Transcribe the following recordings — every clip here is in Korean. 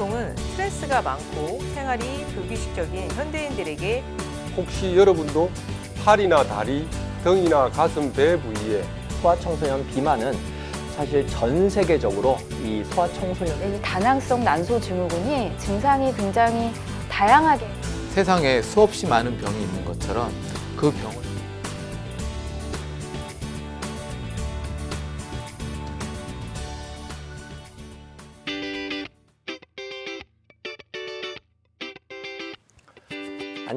운동은 스트레스가 많고 생활이 불규칙적인 현대인들에게 혹시 여러분도 팔이나 다리, 등이나 가슴, 배 부위에 소아청소년 비만은 사실 전 세계적으로 이 소아청소년 이 다낭성 난소 증후군이 증상이 굉장히 다양하게 세상에 수없이 많은 병이 있는 것처럼 그 병을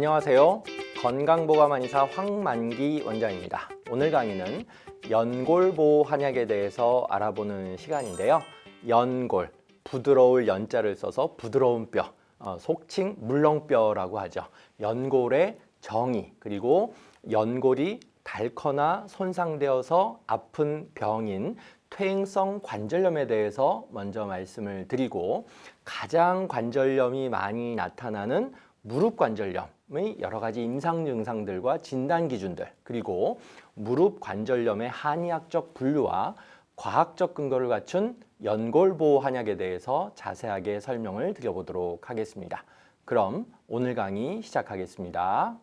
안녕하세요. 건강보감한의사 황만기 원장입니다. 오늘 강의는 연골보호 한약에 대해서 알아보는 시간인데요. 연골, 부드러울 연자를 써서 부드러운 뼈, 어, 속칭 물렁뼈라고 하죠. 연골의 정의, 그리고 연골이 닳거나 손상되어서 아픈 병인 퇴행성 관절염에 대해서 먼저 말씀을 드리고 가장 관절염이 많이 나타나는 무릎 관절염의 여러 가지 임상 증상들과 진단 기준들 그리고 무릎 관절염의 한의학적 분류와 과학적 근거를 갖춘 연골 보호 한약에 대해서 자세하게 설명을 드려보도록 하겠습니다. 그럼 오늘 강의 시작하겠습니다.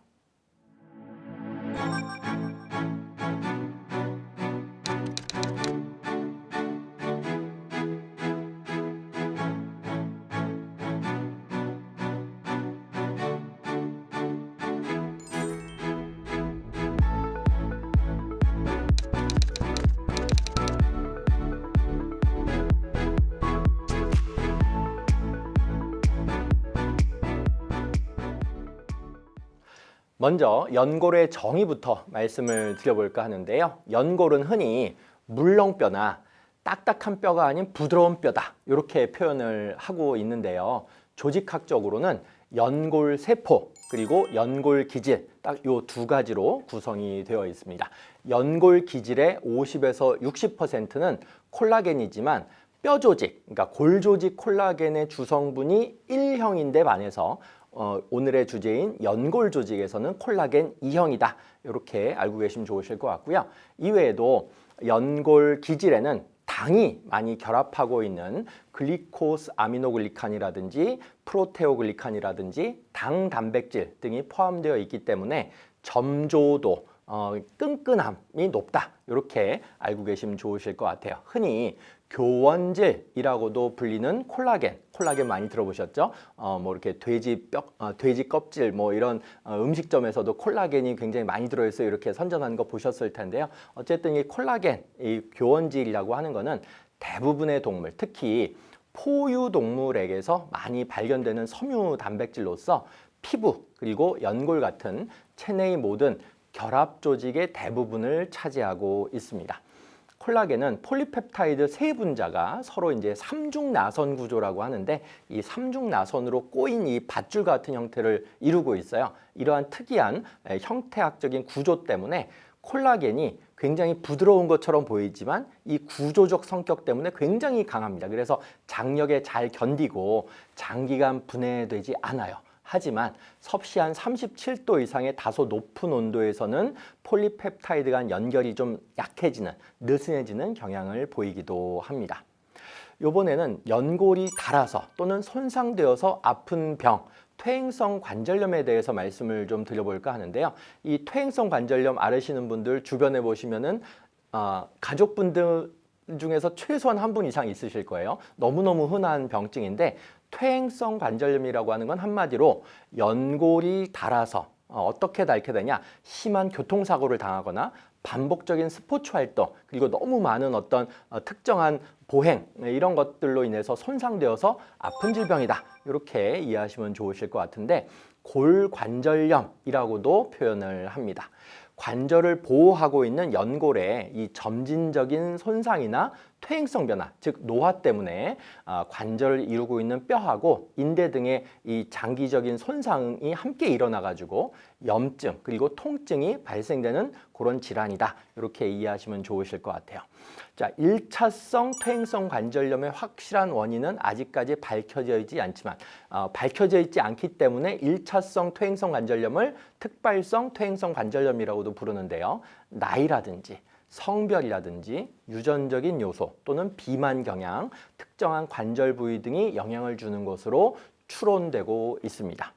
먼저 연골의 정의부터 말씀을 드려볼까 하는데요. 연골은 흔히 물렁뼈나 딱딱한 뼈가 아닌 부드러운 뼈다 이렇게 표현을 하고 있는데요. 조직학적으로는 연골 세포 그리고 연골 기질 딱 요 두 가지로 구성이 되어 있습니다. 연골 기질의 50에서 60%는 콜라겐이지만 뼈 조직, 그러니까 골 조직 콜라겐의 주성분이 1형인데 반해서 어, 오늘의 주제인 연골 조직에서는 콜라겐 2형이다. 이렇게 알고 계시면 좋으실 것 같고요. 이외에도 연골 기질에는 당이 많이 결합하고 있는 글리코스 아미노글리칸이라든지 프로테오글리칸이라든지 당 단백질 등이 포함되어 있기 때문에 점조도 어, 끈끈함이 높다. 이렇게 알고 계시면 좋으실 것 같아요. 흔히 교원질이라고도 불리는 콜라겐, 콜라겐 많이 들어보셨죠? 어, 뭐 이렇게 돼지 뼈, 어, 돼지 껍질 뭐 이런 어, 음식점에서도 콜라겐이 굉장히 많이 들어있어요. 이렇게 선전하는 거 보셨을 텐데요. 어쨌든 이 콜라겐, 이 교원질이라고 하는 거는 대부분의 동물, 특히 포유 동물에게서 많이 발견되는 섬유 단백질로서 피부 그리고 연골 같은 체내의 모든 결합 조직의 대부분을 차지하고 있습니다. 콜라겐은 폴리펩타이드 세 분자가 서로 이제 삼중 나선 구조라고 하는데 이 삼중 나선으로 꼬인 이 밧줄 같은 형태를 이루고 있어요. 이러한 특이한 에, 형태학적인 구조 때문에 콜라겐이 굉장히 부드러운 것처럼 보이지만 이 구조적 성격 때문에 굉장히 강합니다. 그래서 장력에 잘 견디고 장기간 분해되지 않아요. 하지만 섭씨 한 37도 이상의 다소 높은 온도에서는 폴리펩타이드 간 연결이 좀 약해지는, 느슨해지는 경향을 보이기도 합니다. 이번에는 연골이 닳아서 또는 손상되어서 아픈 병, 퇴행성 관절염에 대해서 말씀을 좀 드려볼까 하는데요. 이 퇴행성 관절염 앓으시는 분들 주변에 보시면은 어, 가족분들 중에서 최소한 한 분 이상 있으실 거예요. 너무너무 흔한 병증인데 퇴행성 관절염이라고 하는 건 한마디로 연골이 닳아서 어, 어떻게 닳게 되냐 심한 교통사고를 당하거나 반복적인 스포츠 활동 그리고 너무 많은 어떤 어, 특정한 보행 네, 이런 것들로 인해서 손상되어서 아픈 질병이다 이렇게 이해하시면 좋으실 것 같은데 골관절염이라고도 표현을 합니다. 관절을 보호하고 있는 연골의 이 점진적인 손상이나 퇴행성 변화, 즉 노화 때문에 아, 관절을 이루고 있는 뼈하고 인대 등의 이 장기적인 손상이 함께 일어나 가지고 염증 그리고 통증이 발생되는 그런 질환이다. 이렇게 이해하시면 좋으실 것 같아요. 자, 1차성 퇴행성 관절염의 확실한 원인은 아직까지 밝혀져 있지 않지만 어, 밝혀져 있지 않기 때문에 1차성 퇴행성 관절염을 특발성 퇴행성 관절염이라고도 부르는데요. 나이라든지 성별이라든지 유전적인 요소 또는 비만 경향, 특정한 관절 부위 등이 영향을 주는 것으로 추론되고 있습니다.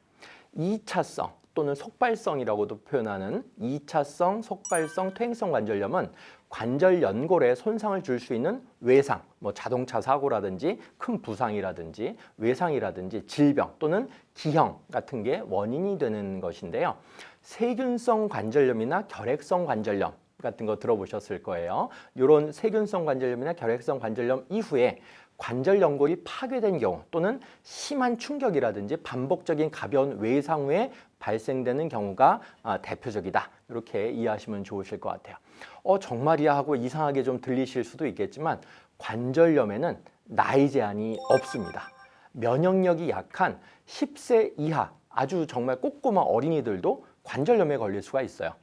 2차성 또는 속발성이라고도 표현하는 2차성 속발성 퇴행성 관절염은 관절 연골에 손상을 줄 수 있는 외상, 뭐 자동차 사고라든지 큰 부상이라든지 외상이라든지 질병 또는 기형 같은 게 원인이 되는 것인데요. 세균성 관절염이나 결핵성 관절염 같은 거 들어보셨을 거예요. 이런 세균성 관절염이나 결핵성 관절염 이후에 관절 연골이 파괴된 경우 또는 심한 충격이라든지 반복적인 가벼운 외상 후에 발생되는 경우가 아, 대표적이다. 이렇게 이해하시면 좋으실 것 같아요. 어 정말이야 하고 이상하게 좀 들리실 수도 있겠지만 관절염에는 나이 제한이 없습니다. 면역력이 약한 10세 이하 아주 정말 꼬꼬마 어린이들도 관절염에 걸릴 수가 있어요.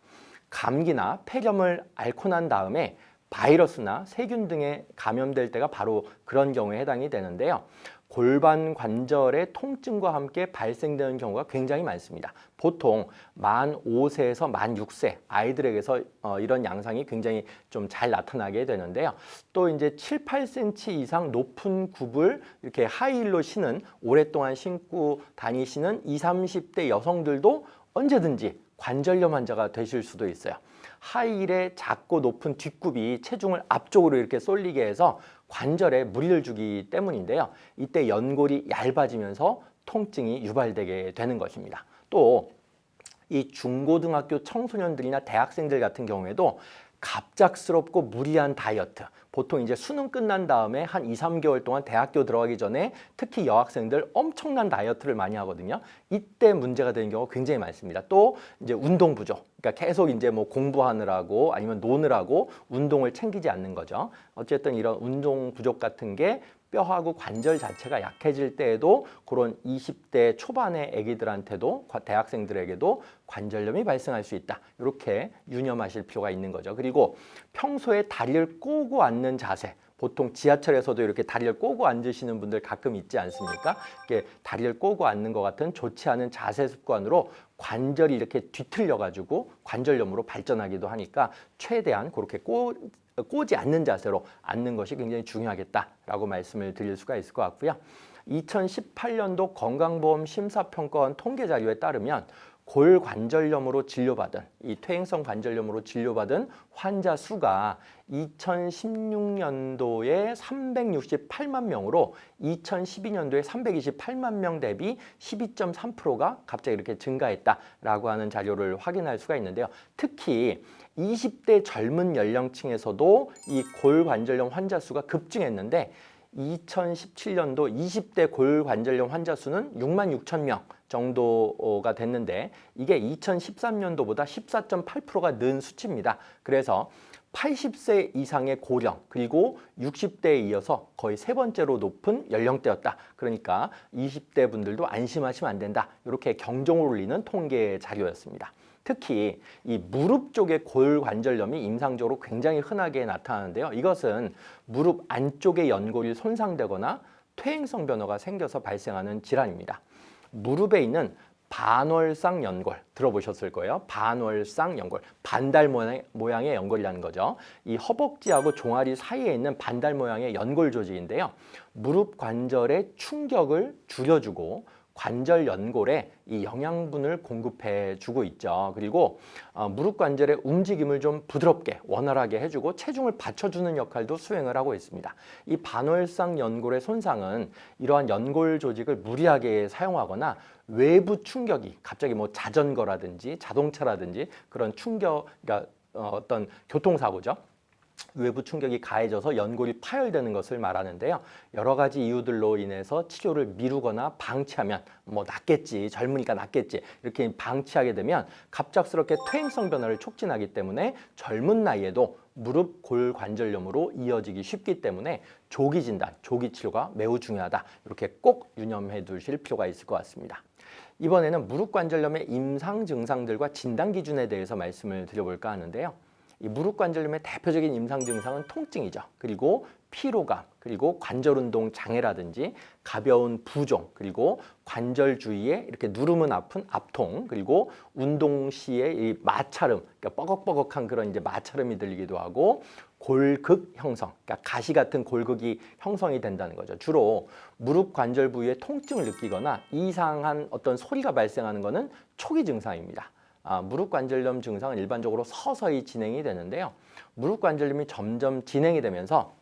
감기나 폐렴을 앓고 난 다음에 바이러스나 세균 등에 감염될 때가 바로 그런 경우에 해당이 되는데요. 골반 관절의 통증과 함께 발생되는 경우가 굉장히 많습니다. 보통 만 5세에서 만 6세 아이들에게서 어, 이런 양상이 굉장히 좀 잘 나타나게 되는데요. 또 이제 7, 8cm 이상 높은 굽을 이렇게 하이힐로 신은 오랫동안 신고 다니시는 20, 30대 여성들도 언제든지 관절염 환자가 되실 수도 있어요. 하이힐의 작고 높은 뒷굽이 체중을 앞쪽으로 이렇게 쏠리게 해서 관절에 무리를 주기 때문인데요. 이때 연골이 얇아지면서 통증이 유발되게 되는 것입니다. 또 이 중고등학교 청소년들이나 대학생들 같은 경우에도 갑작스럽고 무리한 다이어트 보통 이제 수능 끝난 다음에 한 2, 3개월 동안 대학교 들어가기 전에 특히 여학생들 엄청난 다이어트를 많이 하거든요. 이때 문제가 되는 경우가 굉장히 많습니다. 또 이제 운동 부족. 그러니까 계속 이제 뭐 공부하느라고 아니면 노느라고 운동을 챙기지 않는 거죠. 어쨌든 이런 운동 부족 같은 게 뼈하고 관절 자체가 약해질 때에도 그런 20대 초반의 아기들한테도 과- 대학생들에게도 관절염이 발생할 수 있다. 이렇게 유념하실 필요가 있는 거죠. 그리고 평소에 다리를 꼬고 앉는 자세 보통 지하철에서도 이렇게 다리를 꼬고 앉으시는 분들 가끔 있지 않습니까? 이렇게 다리를 꼬고 앉는 것 같은 좋지 않은 자세 습관으로 관절이 이렇게 뒤틀려 가지고 관절염으로 발전하기도 하니까 최대한 그렇게 꼬, 꼬지 않는 자세로 앉는 것이 굉장히 중요하겠다라고 말씀을 드릴 수가 있을 것 같고요. 2018년도 건강보험 심사평가원 통계 자료에 따르면 골관절염으로 진료받은 이 퇴행성 관절염으로 진료받은 환자 수가 2016년도에 368만 명으로 2012년도에 328만 명 대비 12.3%가 갑자기 이렇게 증가했다라고 하는 자료를 확인할 수가 있는데요. 특히 20대 젊은 연령층에서도 이 골관절염 환자 수가 급증했는데 2017년도 20대 골관절염 환자 수는 6만 6천 명 정도가 됐는데 이게 2013년도보다 14.8%가 는 수치입니다. 그래서 80세 이상의 고령 그리고 60대에 이어서 거의 세 번째로 높은 연령대였다. 그러니까 20대 분들도 안심하시면 안 된다. 이렇게 경종을 울리는 통계 자료였습니다. 특히 이 무릎 쪽의 골관절염이 임상적으로 굉장히 흔하게 나타나는데요. 이것은 무릎 안쪽의 연골이 손상되거나 퇴행성 변화가 생겨서 발생하는 질환입니다. 무릎에 있는 반월상 연골 들어보셨을 거예요. 반월상 연골, 반달 모양의, 모양 의 연골이라는 거죠. 이 허벅지하고 종아리 사이에 있는 반달 모양의 연골 조직인데요. 무릎 관절의 충격을 줄여주고 관절 연골에 이 영양분을 공급해 주고 있죠. 그리고 어, 무릎 관절의 움직임을 좀 부드럽게 원활하게 해주고 체중을 받쳐주는 역할도 수행을 하고 있습니다. 이 반월상 연골의 손상은 이러한 연골 조직을 무리하게 사용하거나 외부 충격이 갑자기 뭐 자전거라든지 자동차라든지 그런 충격, 그러니까 어, 어떤 교통사고죠. 외부 충격이 가해져서 연골이 파열되는 것을 말하는데요. 여러 가지 이유들로 인해서 치료를 미루거나 방치하면 뭐 낫겠지, 젊으니까 낫겠지 이렇게 방치하게 되면 갑작스럽게 퇴행성 변화를 촉진하기 때문에 젊은 나이에도 무릎 골관절염으로 이어지기 쉽기 때문에 조기 진단, 조기 치료가 매우 중요하다. 이렇게 꼭 유념해 두실 필요가 있을 것 같습니다. 이번에는 무릎 관절염의 임상 증상들과 진단 기준에 대해서 말씀을 드려볼까 하는데요. 이 무릎 관절염의 대표적인 임상 증상은 통증이죠. 그리고 피로감, 그리고 관절 운동 장애라든지 가벼운 부종, 그리고 관절 주위에 이렇게 누르면 아픈 압통, 그리고 운동 시에 이 마찰음, 그러니까 뻐걱뻐걱한 그런 이제 마찰음이 들리기도 하고 골극 형성, 그러니까 가시 같은 골극이 형성이 된다는 거죠. 주로 무릎 관절 부위에 통증을 느끼거나 이상한 어떤 소리가 발생하는 것은 초기 증상입니다. 아, 무릎 관절염 증상은 일반적으로 서서히 진행이 되는데요. 무릎 관절염이 점점 진행이 되면서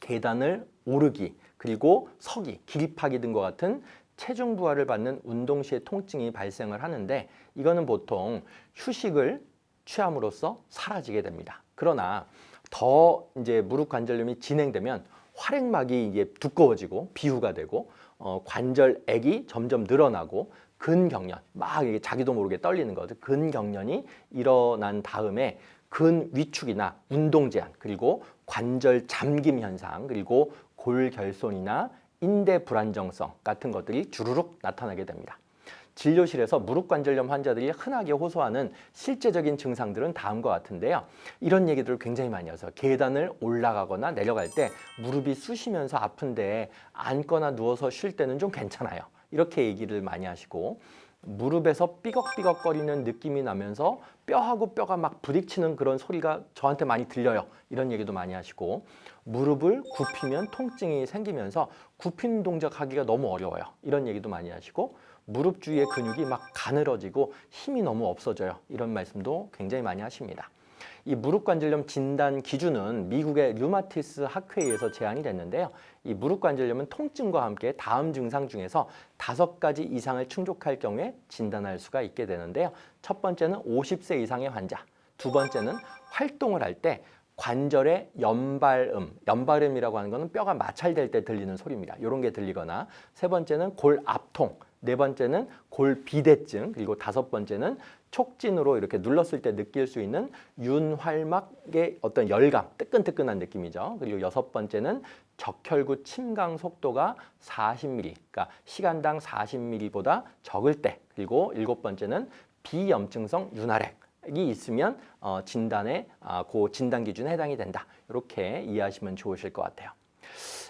계단을 오르기 그리고 서기, 기립하기 등과 같은 체중 부하를 받는 운동 시에 통증이 발생을 하는데 이거는 보통 휴식을 취함으로써 사라지게 됩니다. 그러나 더 이제 무릎 관절염이 진행되면 활액막이 이게 두꺼워지고 비후가 되고 어, 관절액이 점점 늘어나고 근경련 막 이게 자기도 모르게 떨리는 거죠. 근경련이 일어난 다음에 근 위축이나 운동 제한 그리고 관절 잠김 현상 그리고 골결손이나 인대 불안정성 같은 것들이 주르륵 나타나게 됩니다. 진료실에서 무릎 관절염 환자들이 흔하게 호소하는 실제적인 증상들은 다음과 같은데요. 이런 얘기들을 굉장히 많이 해서 계단을 올라가거나 내려갈 때 무릎이 쑤시면서 아픈데 앉거나 누워서 쉴 때는 좀 괜찮아요. 이렇게 얘기를 많이 하시고 무릎에서 삐걱삐걱거리는 느낌이 나면서 뼈하고 뼈가 막 부딪히는 그런 소리가 저한테 많이 들려요. 이런 얘기도 많이 하시고 무릎을 굽히면 통증이 생기면서 굽히는 동작 하기가 너무 어려워요. 이런 얘기도 많이 하시고 무릎 주위의 근육이 막 가늘어지고 힘이 너무 없어져요. 이런 말씀도 굉장히 많이 하십니다. 이 무릎 관절염 진단 기준은 미국의 류마티스 학회에서 제안이 됐는데요. 이 무릎 관절염은 통증과 함께 다음 증상 중에서 다섯 가지 이상을 충족할 경우에 진단할 수가 있게 되는데요. 첫 번째는 50세 이상의 환자, 두 번째는 활동을 할때 관절의 연발음, 연발음이라고 하는 것은 뼈가 마찰될 때 들리는 소리입니다. 이런 게 들리거나 세 번째는 골 압통, 네 번째는 골 비대증, 그리고 다섯 번째는 촉진으로 이렇게 눌렀을 때 느낄 수 있는 윤활막의 어떤 열감, 뜨끈뜨끈한 느낌이죠. 그리고 여섯 번째는 적혈구 침강 속도가 40mm, 그러니까 시간당 40mm보다 적을 때, 그리고 일곱 번째는 비염증성 윤활액 이 있으면 어, 진단에 아, 그 진단 기준에 해당이 된다. 이렇게 이해하시면 좋으실 것 같아요.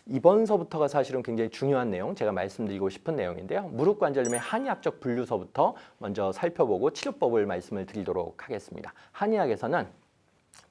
이번서부터가 사실은 굉장히 중요한 내용, 제가 말씀드리고 싶은 내용인데요. 무릎 관절염의 한의학적 분류서부터 먼저 살펴보고 치료법을 말씀을 드리도록 하겠습니다. 한의학에서는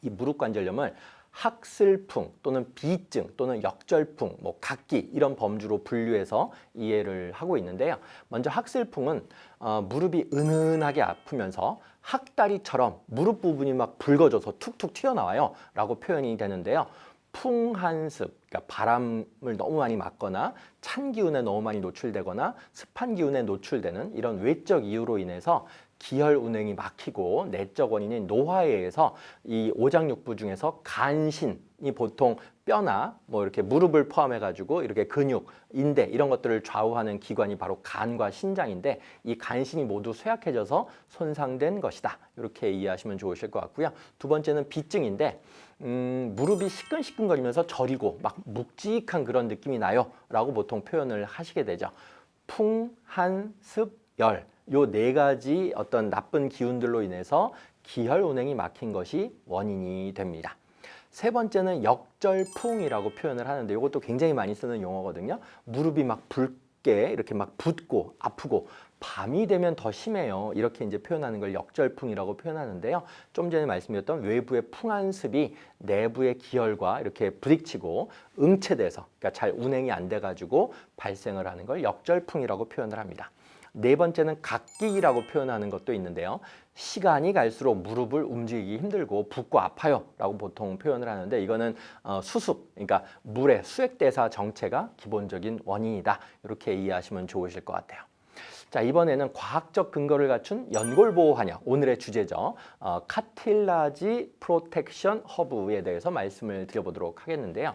이 무릎 관절염을 학슬풍 또는 비증 또는 역절풍, 뭐 각기 이런 범주로 분류해서 이해를 하고 있는데요. 먼저 학슬풍은 어, 무릎이 은은하게 아프면서 학다리처럼 무릎 부분이 막 붉어져서 툭툭 튀어나와요. 라고 표현이 되는데요. 풍한습, 그러니까 바람을 너무 많이 맞거나 찬 기운에 너무 많이 노출되거나 습한 기운에 노출되는 이런 외적 이유로 인해서 기혈 운행이 막히고 내적 원인인 노화에 의해서 이 오장육부 중에서 간신이 보통 뼈나 뭐 이렇게 무릎을 포함해 가지고 이렇게 근육, 인대 이런 것들을 좌우하는 기관이 바로 간과 신장인데 이 간신이 모두 쇠약해져서 손상된 것이다. 이렇게 이해하시면 좋으실 것 같고요. 두 번째는 비증인데 음, 무릎이 시끈시끈거리면서 저리고 막 묵직한 그런 느낌이 나요. 라고 보통 표현을 하시게 되죠. 풍, 한, 습, 열. 요 네 가지 어떤 나쁜 기운들로 인해서 기혈 운행이 막힌 것이 원인이 됩니다. 세 번째는 역절풍이라고 표현을 하는데 이것도 굉장히 많이 쓰는 용어거든요. 무릎이 막 붉게 이렇게 막 붓고 아프고 밤이 되면 더 심해요. 이렇게 이제 표현하는 걸 역절풍이라고 표현하는데요. 좀 전에 말씀드렸던 외부의 풍한습이 내부의 기혈과 이렇게 부딪히고 응체돼서 그러니까 잘 운행이 안 돼가지고 발생을 하는 걸 역절풍이라고 표현을 합니다. 네 번째는 각기라고 표현하는 것도 있는데요. 시간이 갈수록 무릎을 움직이기 힘들고 붓고 아파요 라고 보통 표현을 하는데 이거는 어, 수습, 그러니까 물의 수액대사 정체가 기본적인 원인이다. 이렇게 이해하시면 좋으실 것 같아요. 자 이번에는 과학적 근거를 갖춘 연골 보호 한약 오늘의 주제죠. 어, 카틸라지 프로텍션 허브에 대해서 말씀을 드려보도록 하겠는데요.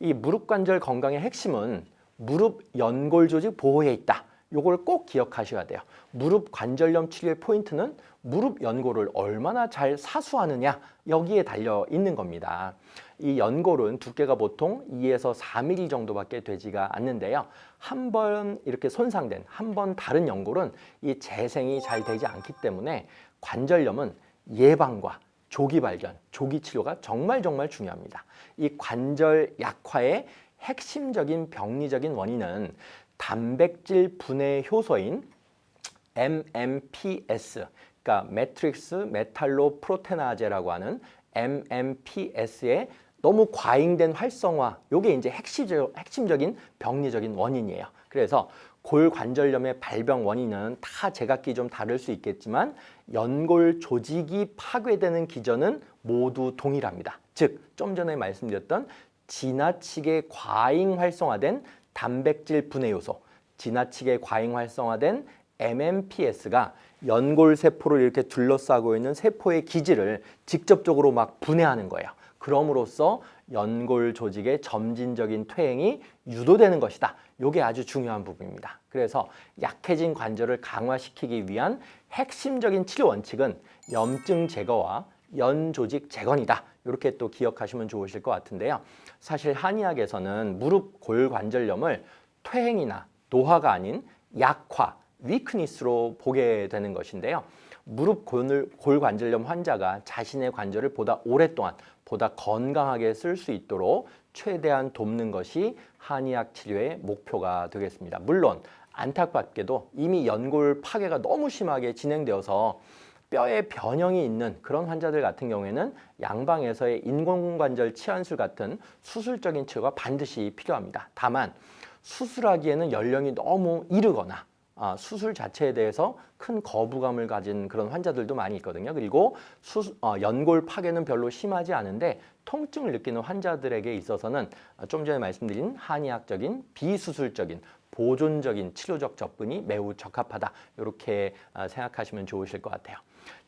이 무릎 관절 건강의 핵심은 무릎 연골 조직 보호에 있다. 요걸 꼭 기억하셔야 돼요. 무릎 관절염 치료의 포인트는 무릎 연골을 얼마나 잘 사수하느냐 여기에 달려 있는 겁니다. 이 연골은 두께가 보통 2에서 4mm 정도밖에 되지가 않는데요. 한 번 이렇게 손상된 한 번 다른 연골은 이 재생이 잘 되지 않기 때문에 관절염은 예방과 조기 발견, 조기 치료가 정말 정말 중요합니다. 이 관절 약화의 핵심적인 병리적인 원인은 단백질 분해 효소인 MMPS, 그러니까 매트릭스 메탈로 프로테나제라고 하는 MMPS의 너무 과잉된 활성화, 요게 이제 핵심적, 핵심적인 병리적인 원인이에요. 그래서 골관절염의 발병 원인은 다 제각기 좀 다를 수 있겠지만 연골 조직이 파괴되는 기전은 모두 동일합니다. 즉, 좀 전에 말씀드렸던 지나치게 과잉 활성화된 단백질 분해 요소, 지나치게 과잉 활성화된 MMPS가 연골 세포를 이렇게 둘러싸고 있는 세포의 기질을 직접적으로 막 분해하는 거예요. 그럼으로써 연골 조직의 점진적인 퇴행이 유도되는 것이다. 이게 아주 중요한 부분입니다. 그래서 약해진 관절을 강화시키기 위한 핵심적인 치료 원칙은 염증 제거와 연조직 재건이다. 이렇게 또 기억하시면 좋으실 것 같은데요. 사실 한의학에서는 무릎 골관절염을 퇴행이나 노화가 아닌 약화, 위크니스로 보게 되는 것인데요. 무릎 골, 골관절염 환자가 자신의 관절을 보다 오랫동안 보다 건강하게 쓸 수 있도록 최대한 돕는 것이 한의학 치료의 목표가 되겠습니다. 물론 안타깝게도 이미 연골 파괴가 너무 심하게 진행되어서 뼈에 변형이 있는 그런 환자들 같은 경우에는 양방에서의 인공관절 치환술 같은 수술적인 치료가 반드시 필요합니다. 다만 수술하기에는 연령이 너무 이르거나 아, 수술 자체에 대해서 큰 거부감을 가진 그런 환자들도 많이 있거든요. 그리고 수, 어, 연골 파괴는 별로 심하지 않은데 통증을 느끼는 환자들에게 있어서는 좀 전에 말씀드린 한의학적인 비수술적인 보존적인 치료적 접근이 매우 적합하다. 이렇게 아, 생각하시면 좋으실 것 같아요.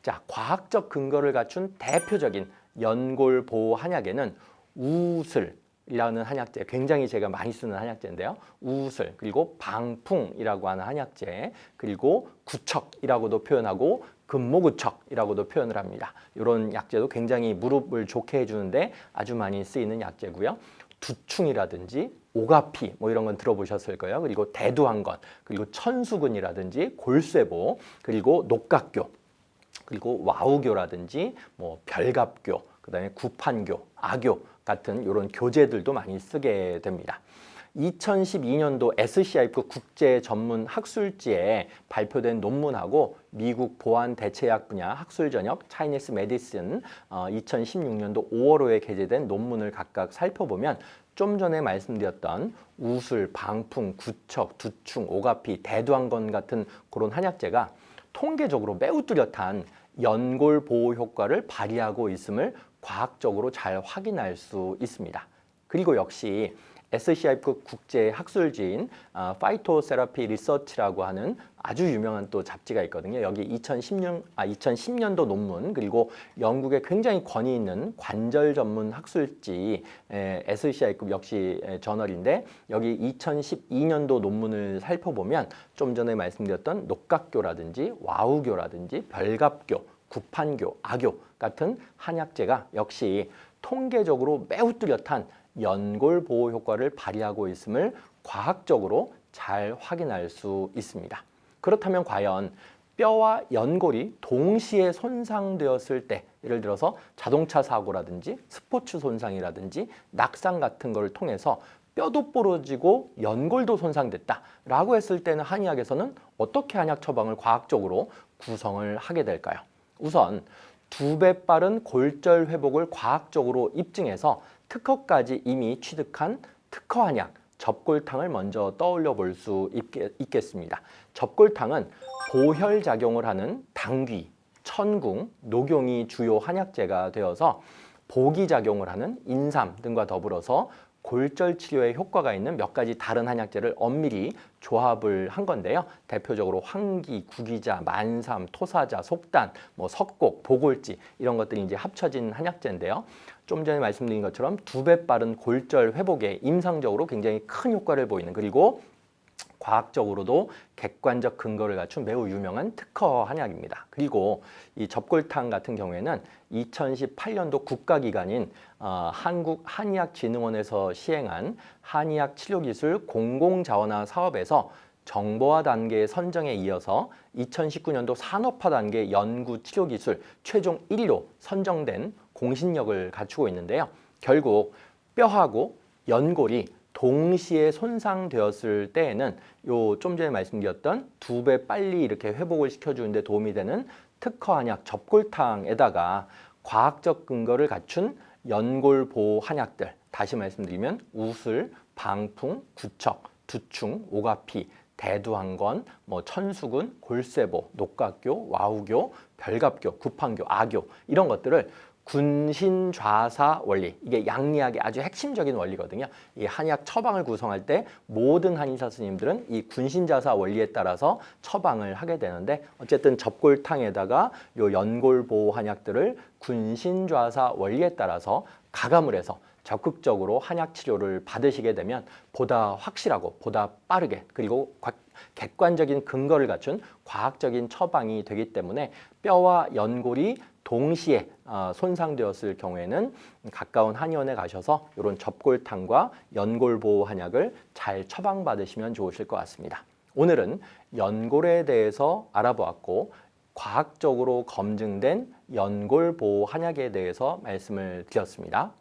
자, 과학적 근거를 갖춘 대표적인 연골 보호 한약에는 우슬, 이라는 한약재 굉장히 제가 많이 쓰는 한약재인데요. 우슬 그리고 방풍이라고 하는 한약재 그리고 구척이라고도 표현하고 금모구척이라고도 표현을 합니다. 이런 약재도 굉장히 무릎을 좋게 해주는데 아주 많이 쓰이는 약재고요. 두충이라든지 오가피 뭐 이런 건 들어보셨을 거예요. 그리고 대두한건 그리고 천수근이라든지 골쇠보 그리고 녹각교 그리고 와우교라든지 뭐 별갑교 그다음에 구판교 아교 같은 이런 교재들도 많이 쓰게 됩니다. 2012년도 SCIF 국제 전문 학술지에 발표된 논문하고 미국 보안 대체약 분야 학술 전역 차이니스 메디슨 2016년도 5월호에 게재된 논문을 각각 살펴보면 좀 전에 말씀드렸던 우술, 방풍, 구척, 두충, 오가피, 대두한건 같은 그런 한약재가 통계적으로 매우 뚜렷한 연골 보호 효과를 발휘하고 있음을 과학적으로 잘 확인할 수 있습니다. 그리고 역시 SCIF 국제 학술지인 아, 파이토세라피 리서치라고 하는 아주 유명한 또 잡지가 있거든요. 여기 2010년 아 2010년도 논문 그리고 영국의 굉장히 권위 있는 관절 전문 학술지 에, SCI급 역시 에, 저널인데 여기 2012년도 논문을 살펴보면 좀 전에 말씀드렸던 녹각교라든지 와우교라든지 별갑교 구판교, 아교 같은 한약재가 역시 통계적으로 매우 뚜렷한 연골 보호 효과를 발휘하고 있음을 과학적으로 잘 확인할 수 있습니다. 그렇다면 과연 뼈와 연골이 동시에 손상되었을 때 예를 들어서 자동차 사고라든지 스포츠 손상이라든지 낙상 같은 걸 통해서 뼈도 부러지고 연골도 손상됐다라고 했을 때는 한의학에서는 어떻게 한약 처방을 과학적으로 구성을 하게 될까요? 우선 두 배 빠른 골절 회복을 과학적으로 입증해서 특허까지 이미 취득한 특허 한약 접골탕을 먼저 떠올려 볼 수 있겠습니다. 접골탕은 보혈 작용을 하는 당귀, 천궁, 녹용이 주요 한약재가 되어서 보기 작용을 하는 인삼 등과 더불어서 골절 치료에 효과가 있는 몇 가지 다른 한약재를 엄밀히 조합을 한 건데요. 대표적으로 황기, 구기자, 만삼, 토사자, 속단, 뭐 석곡, 보골지 이런 것들이 이제 합쳐진 한약재인데요. 좀 전에 말씀드린 것처럼 두 배 빠른 골절 회복에 임상적으로 굉장히 큰 효과를 보이는 그리고 과학적으로도 객관적 근거를 갖춘 매우 유명한 특허 한약입니다. 그리고 이 접골탕 같은 경우에는 2018년도 국가기관인 어, 한국 한의학진흥원에서 시행한 한의학 치료기술 공공자원화 사업에서 정보화 단계 선정에 이어서 2019년도 산업화 단계 연구 치료 기술 최종 1위로 선정된 공신력을 갖추고 있는데요. 결국 뼈하고 연골이 동시에 손상되었을 때에는 요 좀 전에 말씀드렸던 두 배 빨리 이렇게 회복을 시켜주는데 도움이 되는 특허 한약 접골탕에다가 과학적 근거를 갖춘 연골 보호 한약들 다시 말씀드리면 우슬, 방풍, 구척, 두충, 오가피, 대두항건, 뭐 천수근, 골세보, 녹각교, 와우교, 별갑교, 구판교, 아교 이런 것들을 군신좌사 원리 이게 양리학의 아주 핵심적인 원리거든요. 이 한약 처방을 구성할 때 모든 한의사 스님들은 이 군신좌사 원리에 따라서 처방을 하게 되는데 어쨌든 접골탕에다가 요 연골 보호 한약들을 군신좌사 원리에 따라서 가감을 해서 적극적으로 한약 치료를 받으시게 되면 보다 확실하고 보다 빠르게 그리고 과- 객관적인 근거를 갖춘 과학적인 처방이 되기 때문에 뼈와 연골이 동시에 어, 손상되었을 경우에는 가까운 한의원에 가셔서 이런 접골탕과 연골 보호 한약을 잘 처방받으시면 좋으실 것 같습니다. 오늘은 연골에 대해서 알아보았고 과학적으로 검증된 연골 보호 한약에 대해서 말씀을 드렸습니다.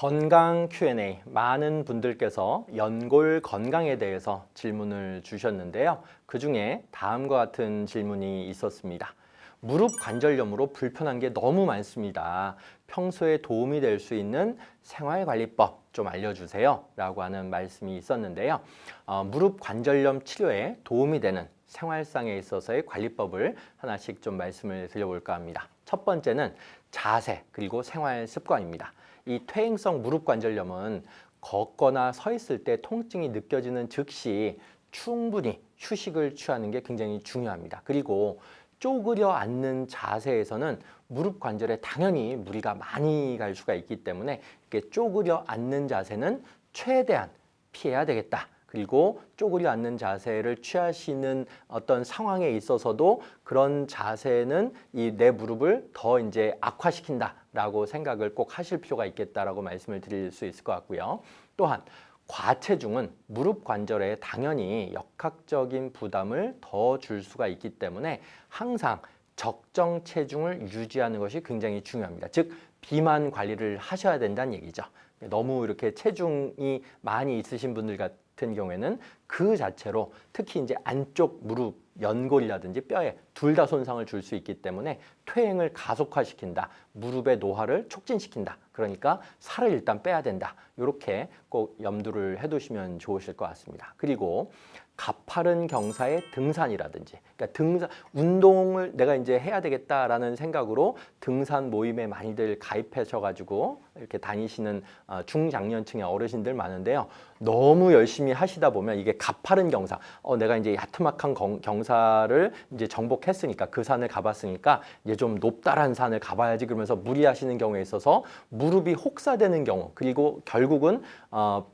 건강 Q&A 많은 분들께서 연골 건강에 대해서 질문을 주셨는데요. 그 중에 다음과 같은 질문이 있었습니다. 무릎 관절염으로 불편한 게 너무 많습니다. 평소에 도움이 될 수 있는 생활관리법 좀 알려주세요. 라고 하는 말씀이 있었는데요. 어, 무릎 관절염 치료에 도움이 되는 생활상에 있어서의 관리법을 하나씩 좀 말씀을 드려볼까 합니다. 첫 번째는 자세 그리고 생활 습관입니다. 이 퇴행성 무릎 관절염은 걷거나 서 있을 때 통증이 느껴지는 즉시 충분히 휴식을 취하는 게 굉장히 중요합니다. 그리고 쪼그려 앉는 자세에서는 무릎 관절에 당연히 무리가 많이 갈 수가 있기 때문에 이렇게 쪼그려 앉는 자세는 최대한 피해야 되겠다. 그리고 쪼그려 앉는 자세를 취하시는 어떤 상황에 있어서도 그런 자세는 이 내 무릎을 더 이제 악화시킨다 라고 생각을 꼭 하실 필요가 있겠다라고 말씀을 드릴 수 있을 것 같고요. 또한 과체중은 무릎 관절에 당연히 역학적인 부담을 더 줄 수가 있기 때문에 항상 적정 체중을 유지하는 것이 굉장히 중요합니다. 즉 비만 관리를 하셔야 된다는 얘기죠. 너무 이렇게 체중이 많이 있으신 분들 같은 경우에는 그 자체로 특히 이제 안쪽 무릎 연골이라든지 뼈에 둘 다 손상을 줄 수 있기 때문에 퇴행을 가속화시킨다. 무릎의 노화를 촉진시킨다. 그러니까 살을 일단 빼야 된다. 이렇게 꼭 염두를 해두시면 좋으실 것 같습니다. 그리고 가파른 경사의 등산이라든지 그러니까 등산 운동을 내가 이제 해야 되겠다라는 생각으로 등산 모임에 많이들 가입하셔 가지고 이렇게 다니시는 어, 중장년층의 어르신들 많은데요. 너무 열심히 하시다 보면 이게 가파른 경사 어 내가 이제 야트막한 경- 경사를 이제 정복했으니까 그 산을 가봤으니까 이제 좀 높다란 산을 가봐야지 그러면서 무리하시는 경우에 있어서 무릎이 혹사되는 경우 그리고 결국은 어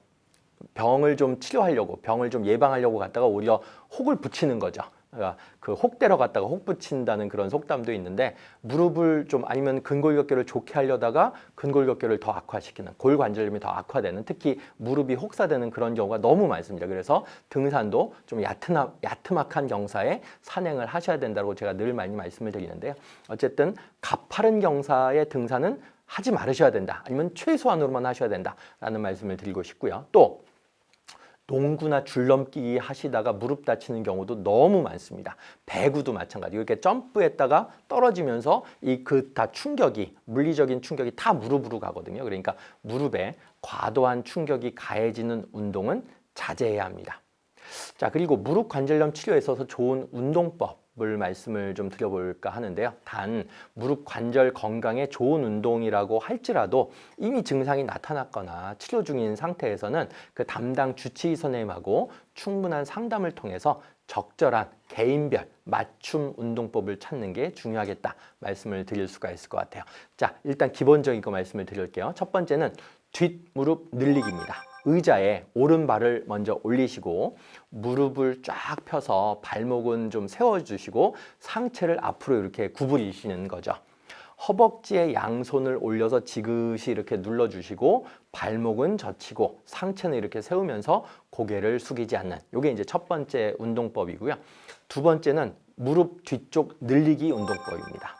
병을 좀 치료하려고 병을 좀 예방하려고 갔다가 오히려 혹을 붙이는 거죠. 그러니까 그 혹 대러 갔다가 혹 붙인다는 그런 속담도 있는데 무릎을 좀 아니면 근골격계를 좋게 하려다가 근골격계를 더 악화시키는 골관절염이 더 악화되는 특히 무릎이 혹사되는 그런 경우가 너무 많습니다. 그래서 등산도 좀 얕으나, 야트막한 경사에 산행을 하셔야 된다고 제가 늘 많이 말씀을 드리는데요. 어쨌든 가파른 경사의 등산은 하지 말으셔야 된다. 아니면 최소한으로만 하셔야 된다라는 말씀을 드리고 싶고요. 또 농구나 줄넘기 하시다가 무릎 다치는 경우도 너무 많습니다. 배구도 마찬가지고 이렇게 점프했다가 떨어지면서 이 그 다 충격이 물리적인 충격이 다 무릎으로 가거든요. 그러니까 무릎에 과도한 충격이 가해지는 운동은 자제해야 합니다. 자, 그리고 무릎 관절염 치료에 있어서 좋은 운동법 을 말씀을 좀 드려볼까 하는데요. 단, 무릎 관절 건강에 좋은 운동이라고 할지라도 이미 증상이 나타났거나 치료 중인 상태에서는 그 담당 주치의 선생님하고 충분한 상담을 통해서 적절한 개인별 맞춤 운동법을 찾는 게 중요하겠다 말씀을 드릴 수가 있을 것 같아요. 자, 일단 기본적인 거 말씀을 드릴게요. 첫 번째는 뒷무릎 늘리기입니다. 의자에 오른발을 먼저 올리시고 무릎을 쫙 펴서 발목은 좀 세워주시고 상체를 앞으로 이렇게 구부리시는 거죠. 허벅지에 양손을 올려서 지그시 이렇게 눌러주시고 발목은 젖히고 상체는 이렇게 세우면서 고개를 숙이지 않는 이게 이제 첫 번째 운동법이고요. 두 번째는 무릎 뒤쪽 늘리기 운동법입니다.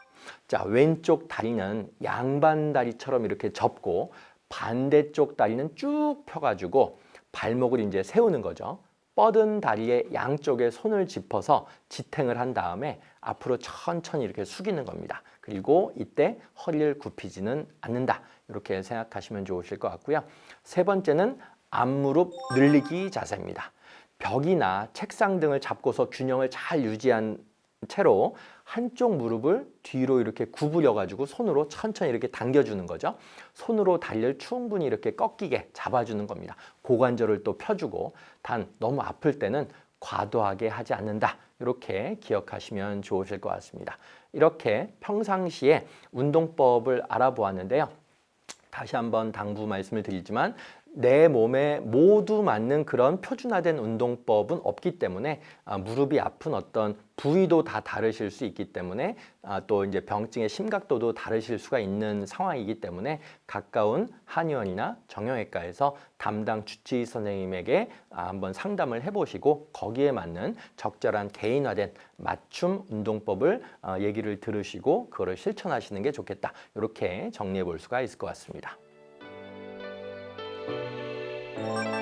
자, 왼쪽 다리는 양반 다리처럼 이렇게 접고 반대쪽 다리는 쭉 펴가지고 발목을 이제 세우는 거죠. 뻗은 다리에 양쪽에 손을 짚어서 지탱을 한 다음에 앞으로 천천히 이렇게 숙이는 겁니다. 그리고 이때 허리를 굽히지는 않는다. 이렇게 생각하시면 좋으실 것 같고요. 세 번째는 앞무릎 늘리기 자세입니다. 벽이나 책상 등을 잡고서 균형을 잘 유지한 채로 한쪽 무릎을 뒤로 이렇게 구부려 가지고 손으로 천천히 이렇게 당겨 주는 거죠. 손으로 다리를 충분히 이렇게 꺾이게 잡아 주는 겁니다. 고관절을 또 펴주고 단 너무 아플 때는 과도하게 하지 않는다. 이렇게 기억하시면 좋으실 것 같습니다. 이렇게 평상시에 운동법을 알아보았는데요. 다시 한번 당부 말씀을 드리지만 내 몸에 모두 맞는 그런 표준화된 운동법은 없기 때문에 아, 무릎이 아픈 어떤 부위도 다 다르실 수 있기 때문에 아, 또 이제 병증의 심각도도 다르실 수가 있는 상황이기 때문에 가까운 한의원이나 정형외과에서 담당 주치의 선생님에게 아, 한번 상담을 해보시고 거기에 맞는 적절한 개인화된 맞춤 운동법을 어, 얘기를 들으시고 그거를 실천하시는 게 좋겠다 이렇게 정리해 볼 수가 있을 것 같습니다. Thank you.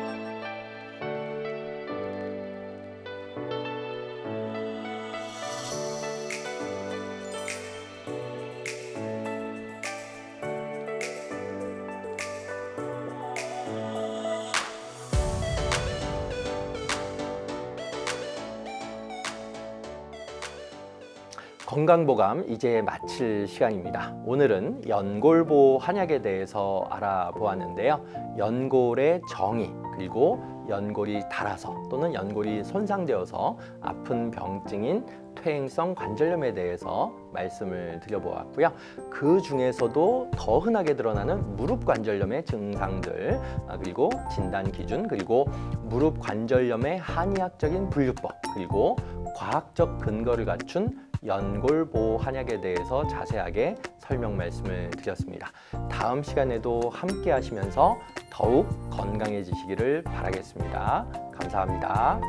건강보감 이제 마칠 시간입니다. 오늘은 연골보 한약에 대해서 알아보았는데요. 연골의 정의 그리고 연골이 닳아서 또는 연골이 손상되어서 아픈 병증인 퇴행성 관절염에 대해서 말씀을 드려보았고요. 그 중에서도 더 흔하게 드러나는 무릎 관절염의 증상들 아, 그리고 진단 기준 그리고 무릎 관절염의 한의학적인 분류법 그리고 과학적 근거를 갖춘 연골보호 한약에 대해서 자세하게 설명 말씀을 드렸습니다. 다음 시간에도 함께 하시면서 더욱 건강해지시기를 바라겠습니다. 감사합니다.